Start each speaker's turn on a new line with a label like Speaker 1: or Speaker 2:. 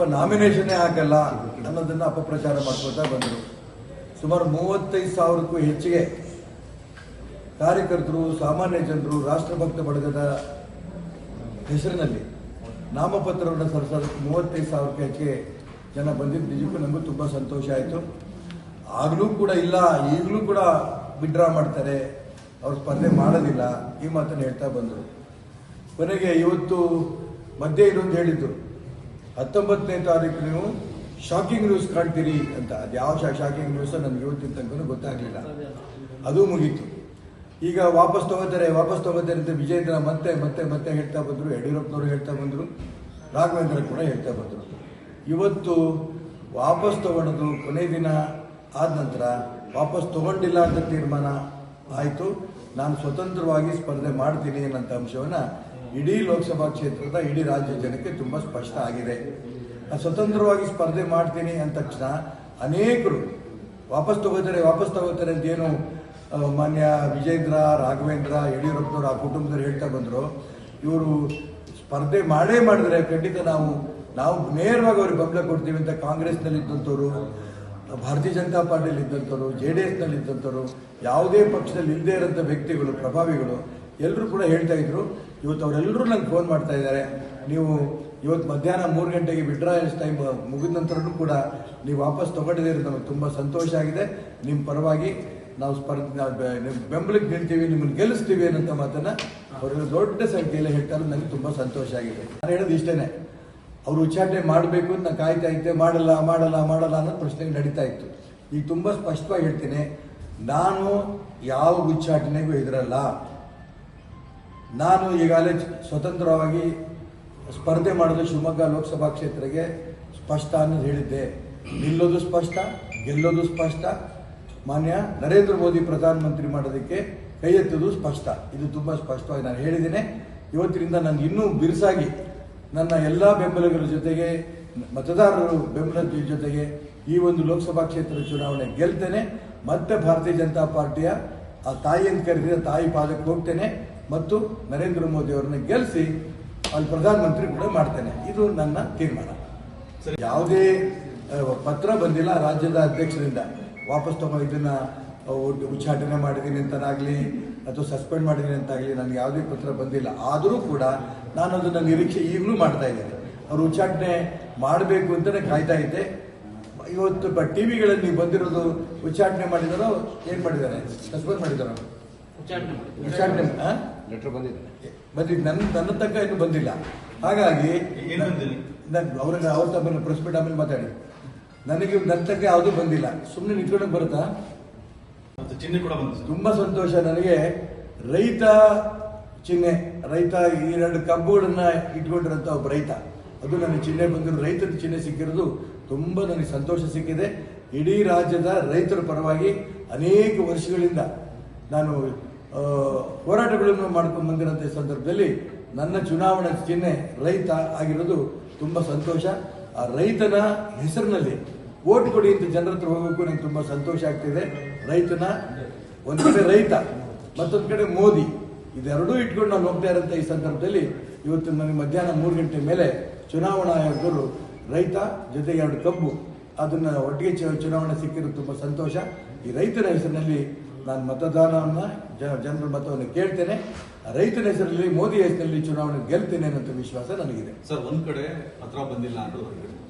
Speaker 1: ನಾಮಿನೇಷನ್ನೇ ಹಾಕಲ್ಲ. ಅನ್ನೋದನ್ನ ಅಪಪ್ರಚಾರ ಮಾಡ್ಕೊತಾ ಬಂದರು. ಸುಮಾರು ಮೂವತ್ತೈದು ಸಾವಿರಕ್ಕೂ ಹೆಚ್ಚಿಗೆ ಕಾರ್ಯಕರ್ತರು, ಸಾಮಾನ್ಯ ಜನರು, ರಾಷ್ಟ್ರಭಕ್ತ ಬಳಗದ ಹೆಸರಿನಲ್ಲಿ ನಾಮಪತ್ರವನ್ನು ಸಲ್ಲಿಸೋದಕ್ಕೆ ಮೂವತ್ತೈದು ಸಾವಿರಕ್ಕೆ ಹೆಚ್ಚಿಗೆ ಜನ ಬಂದಿದ್ದು ನಿಜಕ್ಕೂ ನಮಗೂ ತುಂಬ ಸಂತೋಷ ಆಯಿತು. ಆಗಲೂ ಕೂಡ ಇಲ್ಲ, ಈಗಲೂ ಕೂಡ ವಿಡ್ರಾ ಮಾಡ್ತಾರೆ. ಅವ್ರು ಸ್ಪರ್ಧೆ ಮಾಡೋದಿಲ್ಲ. ಈ ಮಾತನ್ನು ಹೇಳ್ತಾ ಬಂದರು. ಕೊನೆಗೆ ಇವತ್ತು ಮಧ್ಯೆ ಇದೊಂದು ಹೇಳಿದ್ದು ಹತ್ತೊಂಬತ್ತನೇ ತಾರೀಕು ನೀವು ಶಾಕಿಂಗ್ ನ್ಯೂಸ್ ಕಾಣ್ತೀರಿ ಅಂತ. ಅದು ಯಾವ ಶಾಕಿಂಗ್ ನ್ಯೂಸ್ ನನಗೆ ಇವತ್ತಿನ ತನಕ ಗೊತ್ತಾಗಲಿಲ್ಲ. ಅದು ಮುಗೀತು. ಈಗ ವಾಪಸ್ ತಗೋತಾರೆ ವಾಪಸ್ ತಗೋತಾರೆ ಅಂತ ವಿಜೇಂದ್ರ ಮತ್ತೆ ಮತ್ತೆ ಮತ್ತೆ ಹೇಳ್ತಾ ಬಂದರು. ಯಡಿಯೂರಪ್ಪನವರು ಹೇಳ್ತಾ ಬಂದರು. ರಾಘವೇಂದ್ರ ಕೂಡ ಹೇಳ್ತಾ ಬಂದರು. ಇವತ್ತು ವಾಪಸ್ ತಗೊಳ್ಳೋದು ಕೊನೆ ದಿನ ಆದ ನಂತರ ವಾಪಸ್ ತಗೊಂಡಿಲ್ಲ ಅಂತ ತೀರ್ಮಾನ ಆಯಿತು. ನಾನು ಸ್ವತಂತ್ರವಾಗಿ ಸ್ಪರ್ಧೆ ಮಾಡ್ತೀನಿ ಅನ್ನೋಂಥ ಅಂಶವನ್ನು ಇಡೀ ಲೋಕಸಭಾ ಕ್ಷೇತ್ರದ, ಇಡೀ ರಾಜ್ಯ ಜನಕ್ಕೆ ತುಂಬ ಸ್ಪಷ್ಟ ಆಗಿದೆ. ಸ್ವತಂತ್ರವಾಗಿ ಸ್ಪರ್ಧೆ ಮಾಡ್ತೀನಿ ಅಂದ ತಕ್ಷಣ ಅನೇಕರು ವಾಪಸ್ ತಗೋತಾರೆ ವಾಪಸ್ ತಗೋತಾರೆ ಅಂತ ಏನು ಮಾನ್ಯ ವಿಜೇಂದ್ರ, ರಾಘವೇಂದ್ರ, ಯಡಿಯೂರಪ್ಪನವರು ಆ ಕುಟುಂಬದವ್ರು ಹೇಳ್ತಾ ಬಂದರು. ಇವರು ಸ್ಪರ್ಧೆ ಮಾಡೇ ಮಾಡಿದ್ರೆ ಖಂಡಿತ ನಾವು ನಾವು ನೇರವಾಗಿ ಅವ್ರಿಗೆ ಬೆಂಬಲ ಕೊಡ್ತೀವಿ ಅಂತ ಕಾಂಗ್ರೆಸ್ನಲ್ಲಿ ಇದ್ದಂಥವ್ರು, ಭಾರತೀಯ ಜನತಾ ಪಾರ್ಟಿಯಲ್ಲಿ ಇದ್ದಂಥವ್ರು, ಜೆ ಡಿ ಎಸ್ನಲ್ಲಿ ಇದ್ದಂಥವ್ರು, ಯಾವುದೇ ಪಕ್ಷದಲ್ಲಿ ಇಲ್ಲದೇ ಇರೋಂಥ ವ್ಯಕ್ತಿಗಳು, ಪ್ರಭಾವಿಗಳು ಎಲ್ಲರೂ ಕೂಡ ಹೇಳ್ತಾ ಇದ್ರು, ಇವತ್ತು ಅವರೆಲ್ಲರೂ ನಂಗೆ ಫೋನ್ ಮಾಡ್ತಾ ಇದ್ದಾರೆ. ನೀವು ಇವತ್ತು ಮಧ್ಯಾಹ್ನ ಮೂರು ಗಂಟೆಗೆ ವಿಡ್ರಾಯಲ್ಸ್ ಟೈಮ್ ಮುಗಿದ ನಂತರನೂ ಕೂಡ ನೀವು ವಾಪಸ್ ತಗೊಂಡಿದ್ದೀರಿ ನಮಗೆ ತುಂಬ ಸಂತೋಷ ಆಗಿದೆ. ನಿಮ್ಮ ಪರವಾಗಿ ನಾವು ಸ್ಪರ್ಧೆ ನಿಮ್ಮ ಬೆಂಬಲಕ್ಕೆ ನಿಲ್ತೀವಿ ನಿಮ್ಮನ್ನು ಗೆಲ್ಲಿಸ್ತೀವಿ ಅನ್ನೋಂಥ ಮಾತನ್ನು ಅವರು ದೊಡ್ಡ ಸಂಖ್ಯೆಯಲ್ಲಿ ಹೇಳ್ತಾರೆ ನನಗೆ ತುಂಬ ಸಂತೋಷ ಆಗಿದೆ. ನಾನು ಹೇಳೋದು ಇಷ್ಟೇ ಅವರು ಉಚ್ಚಾಟನೆ ಮಾಡಬೇಕು ಅಂತ ನಾನು ಕಾಯ್ತಾ ಇದ್ದೆ, ಮಾಡಲ್ಲ ಮಾಡಲ್ಲ ಮಾಡಲ್ಲ ಅನ್ನೋ ಪ್ರಶ್ನೆ ನಡೀತಾ ಇತ್ತು. ಈಗ ತುಂಬ ಸ್ಪಷ್ಟವಾಗಿ ಹೇಳ್ತೀನಿ, ನಾನು ಯಾವ ಉಚ್ಚಾಟನೆಗೂ ಹೆದರಲ್ಲ. ನಾನು ಈಗಾಗಲೇ ಸ್ವತಂತ್ರವಾಗಿ ಸ್ಪರ್ಧೆ ಮಾಡಲು ಶಿವಮೊಗ್ಗ ಲೋಕಸಭಾ ಕ್ಷೇತ್ರಕ್ಕೆ ಸ್ಪಷ್ಟ ಅನ್ನೋದು ಹೇಳಿದ್ದೆ. ನಿಲ್ಲೋದು ಸ್ಪಷ್ಟ, ಗೆಲ್ಲೋದು ಸ್ಪಷ್ಟ. ಮಾನ್ಯ ನರೇಂದ್ರ ಮೋದಿ ಪ್ರಧಾನಮಂತ್ರಿ ಮಾಡೋದಕ್ಕೆ ಕೈ ಎತ್ತೋದು ಸ್ಪಷ್ಟ. ಇದು ತುಂಬ ಸ್ಪಷ್ಟವಾಗಿ ನಾನು ಹೇಳಿದ್ದೇನೆ. ಇವತ್ತಿನಿಂದ ನಾನು ಇನ್ನೂ ಬಿರುಸಾಗಿ ನನ್ನ ಎಲ್ಲ ಬೆಂಬಲಿಗರ ಜೊತೆಗೆ, ಮತದಾರರು ಬೆಂಬಲದ ಜೊತೆಗೆ ಈ ಒಂದು ಲೋಕಸಭಾ ಕ್ಷೇತ್ರ ಚುನಾವಣೆ ಗೆಲ್ತೇನೆ. ಮತ್ತೆ ಭಾರತೀಯ ಜನತಾ ಪಾರ್ಟಿಯ ಆ ತಾಯಿಯನ್ನು ಕರೆದಿದ್ದ ತಾಯಿ ಪಾದಕ್ಕೆ ಹೋಗ್ತೇನೆ. ಮತ್ತು ನರೇಂದ್ರ ಮೋದಿ ಅವರನ್ನ ಗೆಲ್ಲಿಸಿ ಅಲ್ಲಿ ಪ್ರಧಾನಮಂತ್ರಿ ಕೂಡ ಮಾಡ್ತೇನೆ. ಇದು ನನ್ನ ತೀರ್ಮಾನ. ಯಾವುದೇ ಪತ್ರ ಬಂದಿಲ್ಲ ರಾಜ್ಯದ ಅಧ್ಯಕ್ಷರಿಂದ. ವಾಪಸ್ ತಮ್ಮ ಇದನ್ನ ಉಚ್ಚಾಟನೆ ಮಾಡಿದ್ದೀನಿ ಅಂತನಾಗಲಿ ಅಥವಾ ಸಸ್ಪೆಂಡ್ ಮಾಡಿದ್ದೀನಿ ಅಂತಾಗಲಿ ನನಗೆ ಯಾವುದೇ ಪತ್ರ ಬಂದಿಲ್ಲ. ಆದರೂ ಕೂಡ ನಾನು ಅದನ್ನು ನಿರೀಕ್ಷೆ ಈಗಲೂ ಮಾಡ್ತಾ ಇದ್ದೇನೆ. ಅವರು ಉಚ್ಚಾಟನೆ ಮಾಡಬೇಕು ಅಂತಲೇ ಕಾಯ್ತಾ ಇದ್ದೆ. ಇವತ್ತು ಟಿ ವಿಗಳಲ್ಲಿ ನೀವು ಬಂದಿರೋದು ಉಚ್ಚಾಟನೆ ಮಾಡಿದಾರೋ ಏನು ಮಾಡಿದ್ದಾರೆ ಸಸ್ಪೆಂಡ್ ಮಾಡಿದಾರೋ?
Speaker 2: ಲೆಟರ್ ಬಂದಿದೆ.
Speaker 1: ಬಂದಿದ್ದು ನನ್ನ ನನ್ನ ತನಕ ಇನ್ನು ಬಂದಿಲ್ಲ. ಹಾಗಾಗಿ? ನಾನು ಅವ್ರನ್ನ ಅವ್ರ ತಮ್ಮ ಪ್ರೆಸ್ ಮೀಟ್ ಆಮೇಲೆ ಮಾತಾಡಿ. ನನಗೆ ನನ್ನ ತನಕ ಯಾವುದೂ ಬಂದಿಲ್ಲ. ಸುಮ್ಮನೆ ನಿಂತ್ಕೊಳಕ್ ಬರುತ್ತಾ?
Speaker 3: ಮತ್ತೆ ಚಿಹ್ನೆ ಕೂಡ ಬಂದಿದೆ.
Speaker 1: ತುಂಬಾ ಸಂತೋಷ ನನಗೆ. ರೈತ ಚಿಹ್ನೆ ರೈತ ಈ ಎರಡು ಕಬ್ಬುಗಳನ್ನ ಇಟ್ಕೊಂಡಿರೋಂಥ ಒಬ್ಬ ರೈತ. ಅದು ನನಗೆ ಚಿಹ್ನೆ ಬಂದಿರೋ ರೈತರ ಚಿಹ್ನೆ ಸಿಕ್ಕಿರೋದು. ತುಂಬ ನನಗೆ ಸಂತೋಷ ಸಿಕ್ಕಿದೆ. ಇಡೀ ರಾಜ್ಯದ ರೈತರ ಪರವಾಗಿ ಅನೇಕ ವರ್ಷಗಳಿಂದ ನಾನು ಹೋರಾಟಗಳನ್ನು ಮಾಡ್ಕೊಂಡು ಬಂದಿರೋಂಥ ಸಂದರ್ಭದಲ್ಲಿ ನನ್ನ ಚುನಾವಣಾ ಚಿಹ್ನೆ ರೈತ ಆಗಿರೋದು ತುಂಬ ಸಂತೋಷ. ಆ ರೈತನ ಹೆಸರಿನಲ್ಲಿ ಓಟ್ ಕೊಡಿ ಅಂತ ಜನರ ಹತ್ರ ಹೋಗೋಕ್ಕೂ ನನಗೆ ತುಂಬ ಸಂತೋಷ ಆಗ್ತಿದೆ. ರೈತನ ಒಂದು ಕಡೆ ರೈತ, ಮತ್ತೊಂದು ಕಡೆ ಮೋದಿ, ಇದೆರಡೂ ಇಟ್ಕೊಂಡು ನಾವು ಹೋಗ್ತಾ ಇರೋಂಥ ಈ ಸಂದರ್ಭದಲ್ಲಿ ಇವತ್ತು ನನಗೆ ಮಧ್ಯಾಹ್ನ ಮೂರು ಗಂಟೆ ಮೇಲೆ ಚುನಾವಣಾ ಆಯೋಗರು ರೈತ ಜೊತೆಗೆ ಎರಡು ಕಬ್ಬು, ಅದನ್ನ ಒಟ್ಟಿಗೆ ಚುನಾವಣೆ ಸಿಕ್ಕಿರೋದು ತುಂಬ ಸಂತೋಷ. ಈ ರೈತನ ಹೆಸರಿನಲ್ಲಿ ನಾನು ಮತದಾನವನ್ನು ಜನರ ಮತವನ್ನು ಕೇಳ್ತೇನೆ. ರೈತರ ಹೆಸರಲ್ಲಿ, ಮೋದಿ ಹೆಸರಲ್ಲಿ ಚುನಾವಣೆ ಗೆಲ್ತೇನೆ ಅನ್ನೋ ವಿಶ್ವಾಸ ನನಗಿದೆ.
Speaker 3: ಸರ್, ಒಂದ್ ಕಡೆ ಹತ್ರ ಬಂದಿಲ್ಲ ಅಂತ